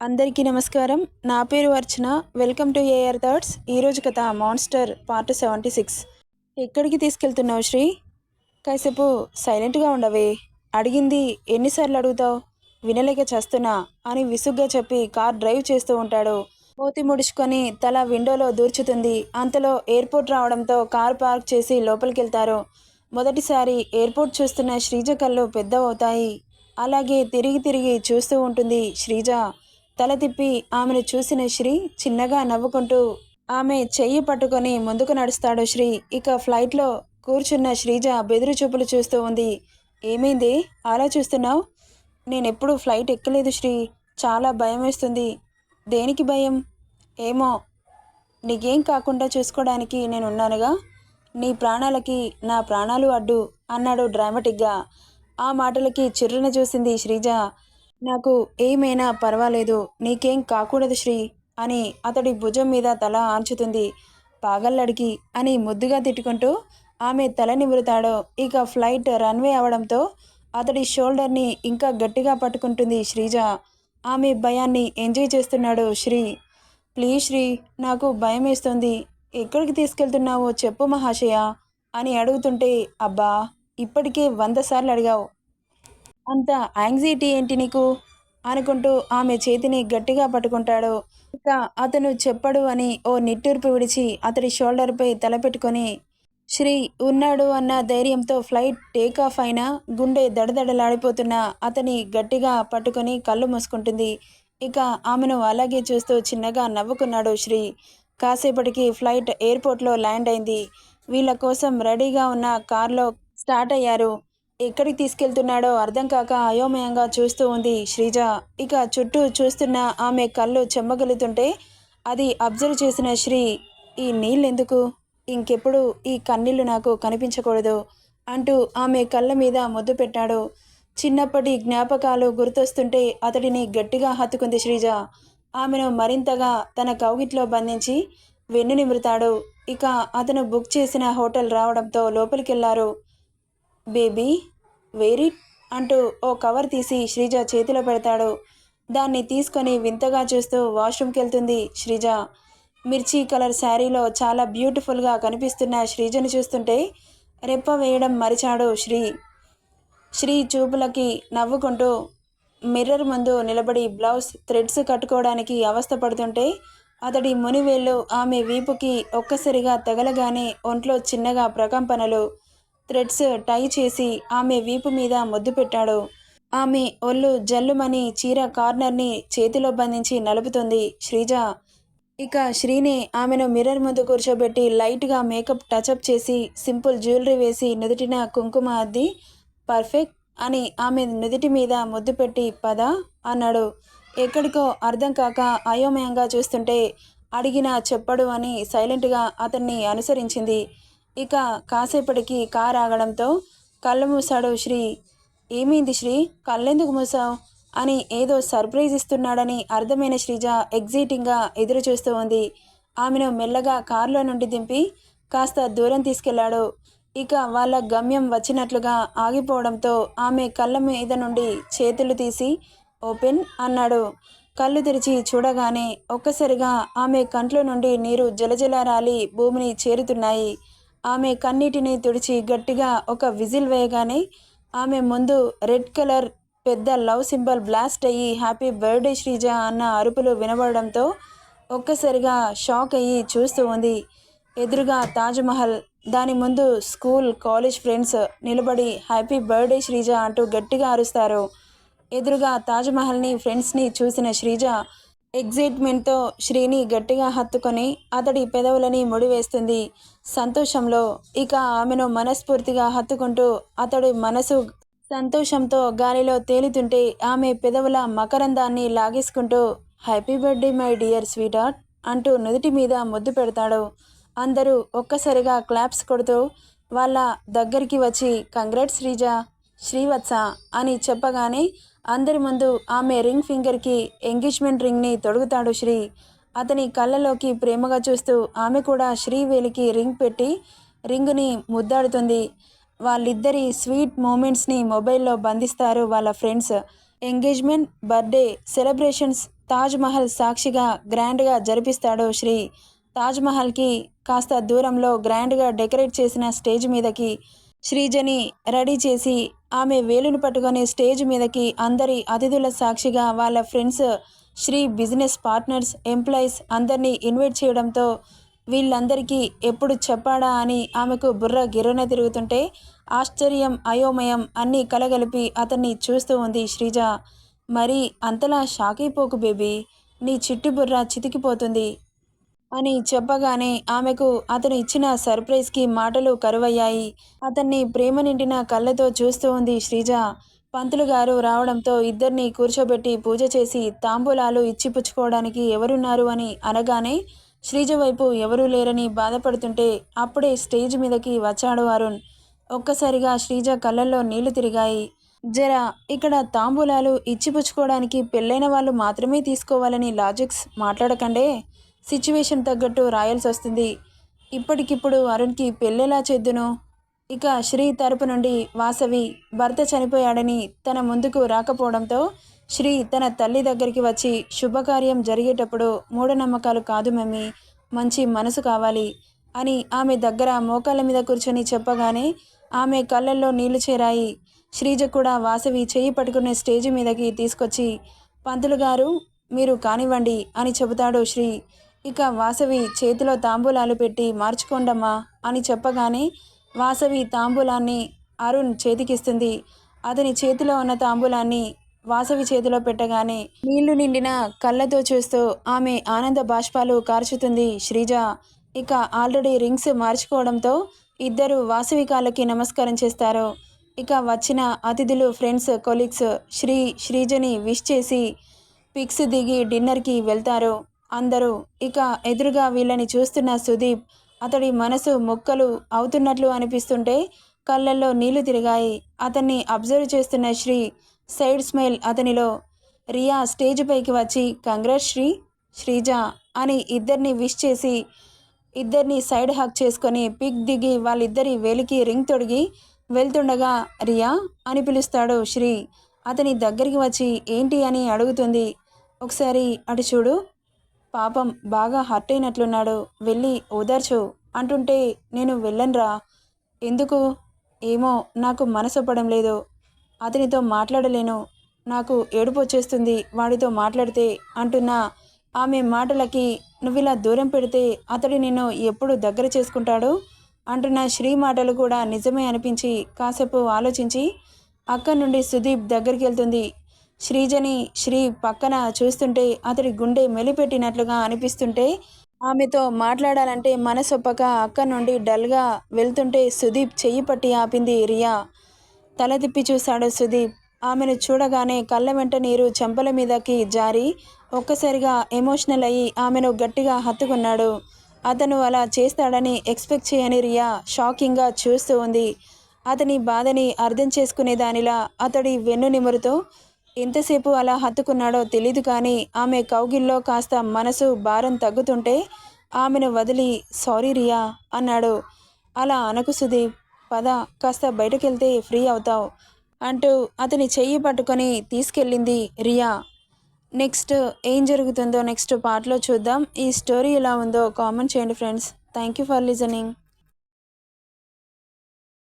అందరికీ నమస్కారం. నా పేరు Archana. Welcome to AR thoughts. ఈరోజు కథ మాన్స్టర్ పార్ట్ సెవెంటీ సిక్స్. ఎక్కడికి తీసుకెళ్తున్నావు శ్రీ? కాసేపు సైలెంట్గా ఉండవే. అడిగింది ఎన్నిసార్లు అడుగుతావు? వినలేక చేస్తున్నా అని విసుగ్గా చెప్పి కార్ డ్రైవ్ చేస్తూ ఉంటాడు. మూతి ముడుచుకొని తల విండోలో దూర్చుతుంది. అంతలో ఎయిర్పోర్ట్ రావడంతో కార్ పార్క్ చేసి లోపలికి వెళ్తారు మొదటిసారి ఎయిర్పోర్ట్ చూస్తున్న శ్రీజ కళ్ళు పెద్దవవుతాయి. అలాగే తిరిగి తిరిగి చూస్తూ ఉంటుంది శ్రీజ. తల తిప్పి ఆమెను చూసిన శ్రీ చిన్నగా నవ్వుకుంటూ ఆమె చెయ్యి పట్టుకొని ముందుకు నడుస్తాడు శ్రీ. ఇక ఫ్లైట్లో కూర్చున్న శ్రీజ బెదిరి చూపులు చూస్తూ ఉంది. ఏమైంది? అలా చూస్తున్నావు? నేనెప్పుడు ఫ్లైట్ ఎక్కలేదు శ్రీ. చాలా భయం వేస్తుంది. దేనికి భయం? ఏమో. నీకేం కాకుండా చూసుకోవడానికి నేను ఉన్నానుగా నీ ప్రాణాలకి నా ప్రాణాలు అడ్డు అన్నాడు డ్రామాటిక్గా. ఆ మాటలకి చిర్రున చూసింది శ్రీజ. నాకు ఏమైనా పర్వాలేదు నీకేం కాకూడదు శ్రీ అని అతడి భుజం మీద తల ఆంచుతుంది పాగల్లడికి అని ముద్దుగా తిట్టుకుంటూ ఆమె తల నిమురుతాడు ఇక ఫ్లైట్ రన్వే అవడంతో అతడి షోల్డర్ని ఇంకా గట్టిగా పట్టుకుంటుంది శ్రీజ. ఆమె భయాన్ని ఎంజాయ్ చేస్తున్నాడు శ్రీ. ప్లీజ్ శ్రీ నాకు భయం వేస్తుంది ఎక్కడికి తీసుకెళ్తున్నావో చెప్పు మహాశయ అని అడుగుతుంటే అబ్బా ఇప్పటికే వంద సార్లు అడిగావు. అంత యాంగ్జైటీ ఏంటి నీకు? అనుకుంటూ ఆమె చేతిని గట్టిగా పట్టుకుంటాడు. ఇక అతను చెప్పడు అని ఓ నిట్టూర్పు విడిచి అతడి షోల్డర్పై తలపెట్టుకొని శ్రీ ఉన్నాడు అన్న ధైర్యంతో ఫ్లైట్ టేక్ ఆఫ్ అయినా గుండె దడదడలాడిపోతున్న అతని గట్టిగా పట్టుకొని కళ్ళు మూసుకుంటుంది. ఇక ఆమెను అలాగే చూస్తూ చిన్నగా నవ్వుకున్నాడు శ్రీ. కాసేపటికి ఫ్లైట్ ఎయిర్పోర్ట్లో ల్యాండ్ అయింది. వీళ్ళ కోసం రెడీగా ఉన్న కార్లో స్టార్ట్ అయ్యారు. ఎక్కడికి తీసుకెళ్తున్నాడో అర్థం కాక అయోమయంగా చూస్తూ ఉంది శ్రీజ. ఇక చుట్టూ చూస్తున్న ఆమె కళ్ళు చెమ్మగలుతుంటే అది అబ్జర్వ్ చేసిన శ్రీ ఈ నీళ్ళెందుకు? ఇంకెప్పుడు ఈ కన్నీళ్ళు నాకు కనిపించకూడదు అంటూ ఆమె కళ్ళ మీద ముద్దు పెట్టాడు. చిన్నప్పటి జ్ఞాపకాలు గుర్తొస్తుంటే అతడిని గట్టిగా హత్తుకుంది శ్రీజ. ఆమెను మరింతగా తన కౌగిట్లో బంధించి వెన్ను నిమురుతాడు. ఇక అతను బుక్ చేసిన హోటల్ రావడంతో లోపలికెళ్ళారు. బేబీ వేరీ అంటూ ఓ కవర్ తీసి శ్రీజ చేతిలో పెడతాడు. దాన్ని తీసుకొని వింతగా చూస్తూ వాష్రూమ్కి వెళ్తుంది శ్రీజ. మిర్చి కలర్ శారీలో చాలా బ్యూటిఫుల్గా కనిపిస్తున్న శ్రీజను చూస్తుంటే రెప్ప వేయడం మరిచాడు శ్రీ. శ్రీ చూపులకి నవ్వుకుంటూ మిర్రర్ ముందు నిలబడి బ్లౌజ్ థ్రెడ్స్ కట్టుకోవడానికి అవస్థ పడుతుంటే అతడి మునివేళ్ళు ఆమె వీపుకి ఒక్కసారిగా తగలగానే ఒంట్లో చిన్నగా ప్రకంపనలు థ్రెడ్స్ టై చేసి ఆమె వీపు మీద ముద్దు పెట్టాడు. ఆమె ఒళ్ళు జల్లుమని చీర కార్నర్ని చేతిలో బంధించి నలుపుతుంది శ్రీజ. ఇక శ్రీని ఆమెను మిర్రర్ ముందు కూర్చోబెట్టి లైట్గా మేకప్ టచప్ చేసి సింపుల్ జ్యువెలరీ వేసి నుదుటిన కుంకుమ అద్ది పర్ఫెక్ట్ అని ఆమె నుదుటి మీద ముద్దు పెట్టి పద అన్నాడు. ఎక్కడికో అర్థం కాక అయోమయంగా చూస్తుంటే అడిగినా చెప్పడు అని సైలెంట్గా అతన్ని అనుసరించింది. ఇక కాసేపటికి కారు ఆగడంతో కళ్ళు మూసాడు శ్రీ. ఏమైంది శ్రీ? కళ్ళెందుకు మూసావు అని ఏదో సర్ప్రైజ్ ఇస్తున్నాడని అర్థమైన శ్రీజ ఎగ్జైటింగ్గా ఎదురు చూస్తూ ఉంది. ఆమెను మెల్లగా కారులో నుండి దింపి కాస్త దూరం తీసుకెళ్ళాడు. ఇక వాళ్ళ గమ్యం వచ్చినట్లుగా ఆగిపోవడంతో ఆమె కళ్ళ మీద నుండి చేతులు తీసి ఓపెన్ అన్నాడు. కళ్ళు తెరిచి చూడగానే ఒక్కసారిగా ఆమె కంట్లో నుండి నీరు జలజల రాలి భూమిని చేరుతున్నాయి. ఆమె కన్నీటిని తుడిచి గట్టిగా ఒక విజిల్ వేయగానే ఆమె ముందు రెడ్ కలర్ పెద్ద లవ్ సింబల్ బ్లాస్ట్ అయ్యి హ్యాపీ బర్త్డే శ్రీజ అన్న అరుపులు వినబడడంతో ఒక్కసారిగా షాక్ అయ్యి చూస్తూ ఉంది. ఎదురుగా తాజ్మహల్ దాని ముందు స్కూల్ కాలేజ్ ఫ్రెండ్స్ నిలబడి హ్యాపీ బర్త్డే శ్రీజ అంటూ గట్టిగా అరుస్తారు. ఎదురుగా తాజ్మహల్ని ఫ్రెండ్స్ని చూసిన శ్రీజ ఎగ్జైట్మెంట్తో శ్రీని గట్టిగా హత్తుకొని అతడి పెదవులని ముడివేస్తుంది. సంతోషంలో ఇక ఆమెను మనస్ఫూర్తిగా హత్తుకుంటూ అతడి మనసు సంతోషంతో గాలిలో తేలుతుంటే ఆమె పెదవుల మకరందాన్ని లాగేసుకుంటూ happy birthday my dear sweetheart అంటూ నుదుటి మీద ముద్దు పెడతాడు. అందరూ ఒక్కసారిగా క్లాప్స్ కొడుతూ వాళ్ళ దగ్గరికి వచ్చి కంగ్రాట్స్ శ్రీజ శ్రీవత్స అని చెప్పగానే అందరి ముందు ఆమె రింగ్ ఫింగర్కి ఎంగేజ్మెంట్ రింగ్ని తొడుగుతాడు శ్రీ. అతని కళ్ళలోకి ప్రేమగా చూస్తూ ఆమె కూడా శ్రీ వేలికి రింగ్ పెట్టి రింగుని ముద్దాడుతుంది. వాళ్ళిద్దరి స్వీట్ మూమెంట్స్ని మొబైల్లో బంధిస్తారు వాళ్ళ friends. Engagement birthday celebrations Taj Mahal సాక్షిగా గ్రాండ్గా జరిపిస్తాడు శ్రీ. తాజ్ మహల్కి కాస్త దూరంలో గ్రాండ్గా డెకరేట్ చేసిన స్టేజ్ మీదకి శ్రీజని రెడీ చేసి ఆమె వేలును పట్టుకొని స్టేజ్ మీదకి అందరి అతిథుల సాక్షిగా వాళ్ళ friends Sri business partners employees అందరినీ ఇన్వైట్ చేయడంతో వీళ్ళందరికీ ఎప్పుడు చెప్పాడా అని ఆమెకు బుర్ర గిర్రన తిరుగుతుంటే ఆశ్చర్యం అయోమయం అన్నీ కలగలిపి అతన్ని చూస్తూ ఉంది శ్రీజ. మరి అంతలా షాకైపోకు బేబీ. నీ చిట్టి బుర్ర చితికిపోతుంది. అని చెప్పగానే ఆమెకు అతను ఇచ్చిన సర్ప్రైజ్కి మాటలు కరువయ్యాయి. అతన్ని ప్రేమ నిండిన కళ్ళతో చూస్తూ ఉంది శ్రీజ. పంతులు గారు రావడంతో ఇద్దరిని కూర్చోబెట్టి పూజ చేసి తాంబూలాలు ఇచ్చిపుచ్చుకోవడానికి ఎవరున్నారు అని అనగానే శ్రీజ వైపు ఎవరూ లేరని బాధపడుతుంటే అప్పుడే స్టేజ్ మీదకి వచ్చాడు అరుణ్. ఒక్కసారిగా శ్రీజ కళ్ళల్లో నీళ్ళు తిరిగాయి. జర ఇక్కడ తాంబూలాలు ఇచ్చిపుచ్చుకోవడానికి పెళ్ళైన వాళ్ళు మాత్రమే తీసుకోవాలని లాజిక్స్ మాట్లాడకండే సిచ్యువేషన్ తగ్గట్టు రాయాల్సి వస్తుంది. ఇప్పటికిప్పుడు అరుణ్కి పెళ్ళెలా చేద్దును. ఇక శ్రీ తరపు నుండి వాసవి భర్త చనిపోయాడని తన ముందుకు రాకపోవడంతో శ్రీ తన తల్లి దగ్గరికి వచ్చి శుభకార్యం జరిగేటప్పుడు మూఢనమ్మకాలు కాదు మమ్మీ మంచి మనసు కావాలి అని ఆమె దగ్గర మోకాళ్ళ మీద కూర్చొని చెప్పగానే ఆమె కళ్ళల్లో నీళ్ళు చేరాయి. శ్రీజ కూడా వాసవి చేయి పట్టుకునే స్టేజ్ మీదకి తీసుకొచ్చి పంతులు గారు మీరు కానివ్వండి అని చెబుతాడు శ్రీ. ఇక వాసవి చేతిలో తాంబూలాలు పెట్టి మార్చుకోండమ్మా అని చెప్పగానే వాసవి తాంబూలాన్ని అరుణ్ చేతికిస్తుంది. అతని చేతిలో ఉన్న తాంబూలాన్ని వాసవి చేతిలో పెట్టగానే నీళ్ళు నిండిన కళ్ళతో చూస్తూ ఆమె ఆనంద బాష్పాలు కార్చుతుంది శ్రీజ. ఇక ఆల్రెడీ రింగ్స్ మార్చుకోవడంతో ఇద్దరు వాసవి కాళ్ళకి నమస్కారం చేస్తారు. ఇక వచ్చిన అతిథులు ఫ్రెండ్స్ కొలీగ్స్ శ్రీ శ్రీజని విష్ చేసి పిక్స్ దిగి డిన్నర్కి వెళ్తారు. అందరూ ఇక ఎదురుగా వీళ్ళని చూస్తున్న సుదీప్ అతడి మనసు మొక్కలు అవుతున్నట్లు అనిపిస్తుంటే కళ్ళల్లో నీళ్ళు తిరిగాయి. అతన్ని అబ్జర్వ్ చేస్తున్న శ్రీ సైడ్ స్మైల్ అతనిలో. రియా స్టేజ్ పైకి వచ్చి కంగ్రెస్ శ్రీ శ్రీజ అని ఇద్దరిని విష్ చేసి ఇద్దరిని సైడ్ హక్ చేసుకొని పిక్ దిగి వాళ్ళిద్దరి వేలికి రింగ్ తొడిగి వెళ్తుండగా రియా అని పిలుస్తాడు శ్రీ. అతని దగ్గరికి వచ్చి ఏంటి అని అడుగుతుంది. ఒకసారి అటు చూడు పాపం బాగా హర్ట్ అయినట్లున్నాడు. వెళ్ళి ఓదార్చు. అంటుంటే నేను వెళ్ళనురా. ఎందుకు? ఏమో నాకు మనసు లేదు. అతనితో మాట్లాడలేను. నాకు ఏడుపు వచ్చేస్తుంది. వాడితో మాట్లాడితే అంటున్నా ఆమె మాటలకి నువ్వు ఇలా దూరం పెడితే అతడు నిన్ను ఎప్పుడు దగ్గర చేసుకుంటాడు? అంటున్న శ్రీ మాటలు కూడా నిజమే అనిపించి కాసేపు ఆలోచించి అక్కడి నుండి సుదీప్ దగ్గరికి వెళ్తుంది. శ్రీజని శ్రీ పక్కన చూస్తుంటే అతడి గుండె మెలిపెట్టినట్లుగా అనిపిస్తుంటే ఆమెతో మాట్లాడాలంటే మనసొప్పక అక్కడి నుండి డల్గా వెళ్తుంటే సుదీప్ చెయ్యి పట్టి ఆపింది రియా. తల తిప్పి చూశాడు సుదీప్. ఆమెను చూడగానే కళ్ళ వెంట నీరు చెంపల మీదకి జారి ఒక్కసారిగా ఎమోషనల్ అయ్యి ఆమెను గట్టిగా హత్తుకున్నాడు. అతను అలా చేస్తాడని ఎక్స్పెక్ట్ చేయని రియా షాకింగ్గా చూస్తూ ఉంది. అతని బాధని అర్థం చేసుకునే దానిలా అతడి వెన్ను నిమురుతో ఎంతసేపు అలా హత్తుకున్నాడో తెలీదు కానీ ఆమె కౌగిల్లో కాస్త మనసు భారం తగ్గుతుంటే ఆమెను వదిలి సారీ రియా అన్నాడు. అలా అనకు సుదీప్. పద కాస్త బయటకెళ్తే ఫ్రీ అవుతావు అంటూ అతని చెయ్యి పట్టుకొని తీసుకెళ్ళింది రియా. నెక్స్ట్ ఏం జరుగుతుందో నెక్స్ట్ పార్ట్లో చూద్దాం. ఈ స్టోరీ ఎలా ఉందో కామెంట్ చేయండి friends. Thank you for listening.